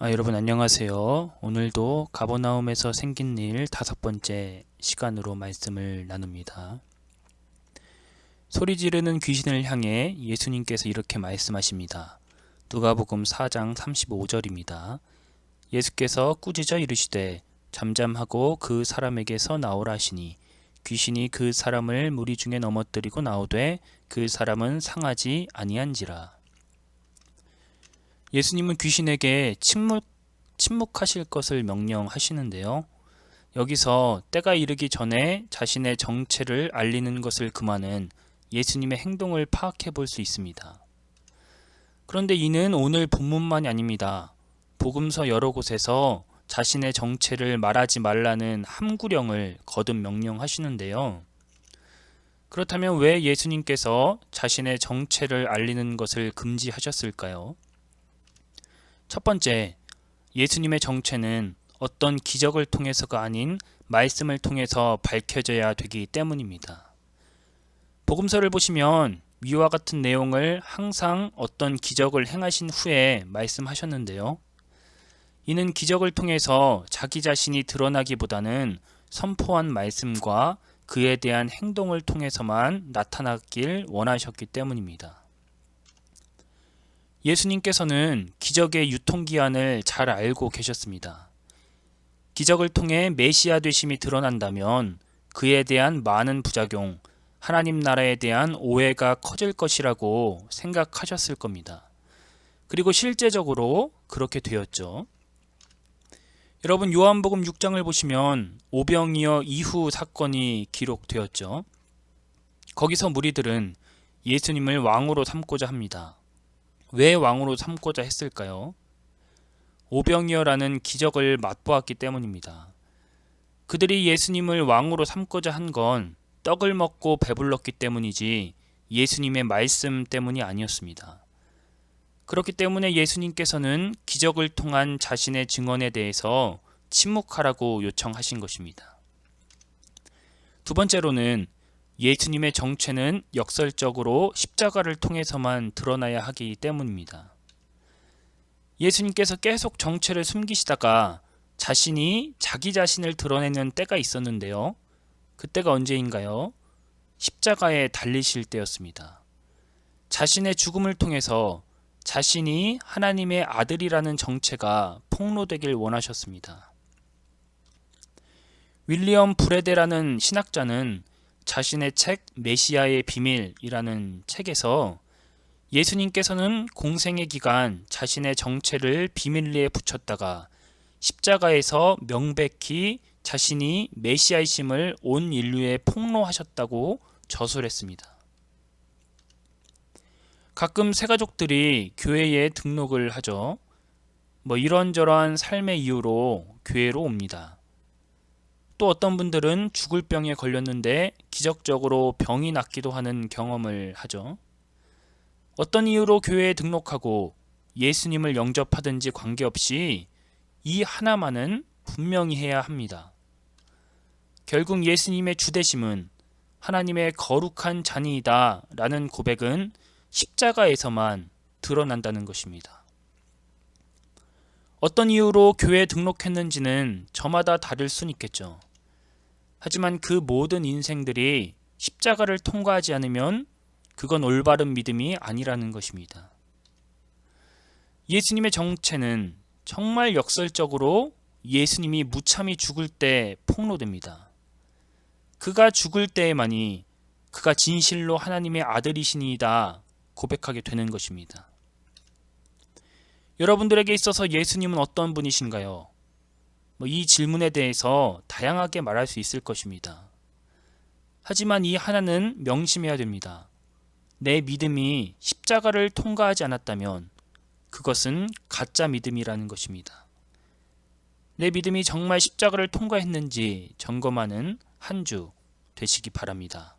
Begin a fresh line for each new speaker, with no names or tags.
아, 여러분 안녕하세요. 오늘도 가버나움에서 생긴 일 다섯 번째 시간으로 말씀을 나눕니다. 소리 지르는 귀신을 향해 예수님께서 이렇게 말씀하십니다. 누가복음 4장 35절입니다. 예수께서 꾸짖어 이르시되 잠잠하고 그 사람에게서 나오라 하시니 귀신이 그 사람을 무리 중에 넘어뜨리고 나오되 그 사람은 상하지 아니한지라. 예수님은 귀신에게 침묵, 침묵하실 것을 명령하시는데요. 여기서 때가 이르기 전에 자신의 정체를 알리는 것을 금하는 예수님의 행동을 파악해 볼 수 있습니다. 그런데 이는 오늘 본문만이 아닙니다. 복음서 여러 곳에서 자신의 정체를 말하지 말라는 함구령을 거듭 명령하시는데요. 그렇다면 왜 예수님께서 자신의 정체를 알리는 것을 금지하셨을까요? 첫 번째, 예수님의 정체는 어떤 기적을 통해서가 아닌 말씀을 통해서 밝혀져야 되기 때문입니다. 복음서를 보시면 위와 같은 내용을 항상 어떤 기적을 행하신 후에 말씀하셨는데요. 이는 기적을 통해서 자기 자신이 드러나기보다는 선포한 말씀과 그에 대한 행동을 통해서만 나타나길 원하셨기 때문입니다. 예수님께서는 기적의 유통기한을 잘 알고 계셨습니다. 기적을 통해 메시아 되심이 드러난다면 그에 대한 많은 부작용, 하나님 나라에 대한 오해가 커질 것이라고 생각하셨을 겁니다. 그리고 실제적으로 그렇게 되었죠. 여러분 요한복음 6장을 보시면 오병이어 이후 사건이 기록되었죠. 거기서 무리들은 예수님을 왕으로 삼고자 합니다. 왜 왕으로 삼고자 했을까요? 오병이어라는 기적을 맛보았기 때문입니다. 그들이 예수님을 왕으로 삼고자 한 건 떡을 먹고 배불렀기 때문이지 예수님의 말씀 때문이 아니었습니다. 그렇기 때문에 예수님께서는 기적을 통한 자신의 증언에 대해서 침묵하라고 요청하신 것입니다. 두 번째로는 예수님의 정체는 역설적으로 십자가를 통해서만 드러나야 하기 때문입니다. 예수님께서 계속 정체를 숨기시다가 자신이 자기 자신을 드러내는 때가 있었는데요. 그때가 언제인가요? 십자가에 달리실 때였습니다. 자신의 죽음을 통해서 자신이 하나님의 아들이라는 정체가 폭로되길 원하셨습니다. 윌리엄 브레데라는 신학자는 자신의 책 메시아의 비밀이라는 책에서 예수님께서는 공생의 기간 자신의 정체를 비밀리에 붙였다가 십자가에서 명백히 자신이 메시아이심을 온 인류에 폭로하셨다고 저술했습니다. 가끔 새가족들이 교회에 등록을 하죠. 뭐 이런저런 삶의 이유로 교회로 옵니다. 또 어떤 분들은 죽을 병에 걸렸는데 기적적으로 병이 낫기도 하는 경험을 하죠. 어떤 이유로 교회에 등록하고 예수님을 영접하든지 관계없이 이 하나만은 분명히 해야 합니다. 결국 예수님의 주대심은 하나님의 거룩한 잔이다 라는 고백은 십자가에서만 드러난다는 것입니다. 어떤 이유로 교회에 등록했는지는 저마다 다를 순 있겠죠. 하지만 그 모든 인생들이 십자가를 통과하지 않으면 그건 올바른 믿음이 아니라는 것입니다. 예수님의 정체는 정말 역설적으로 예수님이 무참히 죽을 때 폭로됩니다. 그가 죽을 때에만이 그가 진실로 하나님의 아들이시니이다 고백하게 되는 것입니다. 여러분들에게 있어서 예수님은 어떤 분이신가요? 뭐 이 질문에 대해서 다양하게 말할 수 있을 것입니다. 하지만 이 하나는 명심해야 됩니다. 내 믿음이 십자가를 통과하지 않았다면 그것은 가짜 믿음이라는 것입니다. 내 믿음이 정말 십자가를 통과했는지 점검하는 한 주 되시기 바랍니다.